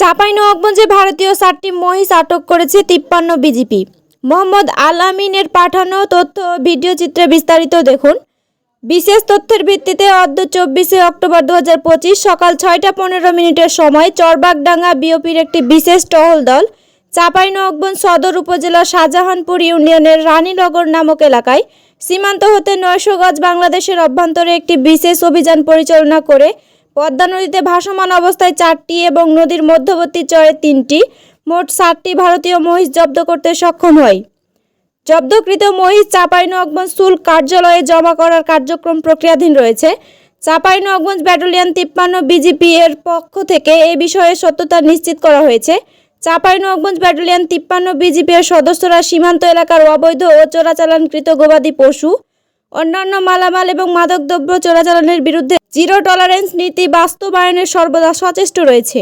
চাঁপাইনবাবগঞ্জে ভারতীয় চারটি মহিষ আটক করেছে তিপ্পান্ন বিজিপি। মোহাম্মদ আল আমিনের পাঠানো তথ্য ও ভিডিও চিত্রে বিস্তারিত দেখুন। বিশেষ তথ্যের ভিত্তিতে অদ্য চব্বিশে অক্টোবর দু পঁচিশ সকাল ছয়টা পনেরো মিনিটের সময় চরবাগডাঙ্গা বিওপির একটি বিশেষ টহল দল চাঁপাইনবাবগঞ্জ সদর উপজেলার শাহজাহানপুর ইউনিয়নের রানীনগর নামক এলাকায় সীমান্ত হতে নয়শো গজ বাংলাদেশের অভ্যন্তরে একটি বিশেষ অভিযান পরিচালনা করে পদ্মা নদীতে ভাসমান অবস্থায় চারটি এবং নদীর মধ্যবর্তী চরে তিনটি। মোট সাতটি ভারতীয় মহিষ জব্দ করতে সক্ষম হয়। জব্দকৃত মহিষ চাঁপাইনবাবগঞ্জ শুল্ক কার্যালয়ে জমা করার কার্যক্রম প্রক্রিয়াধীন রয়েছে। চাঁপাইনবাবগঞ্জ ব্যাটালিয়ন তিপ্পান্ন বিজিপি এর পক্ষ থেকে এ বিষয়ে সত্যতা নিশ্চিত করা হয়েছে। চাঁপাইনবাবগঞ্জ ব্যাটালিয়ন তিপ্পান্ন বিজিপি এর সদস্যরা সীমান্ত এলাকার অবৈধ ও চোরাচালানকৃত গবাদি পশু অন্যান্য মালামাল এবং মাদকদ্রব্য চোরাচালানের বিরুদ্ধে জিরো টলারেন্স নীতি বাস্তবায়নের সর্বদা সচেষ্ট রয়েছে।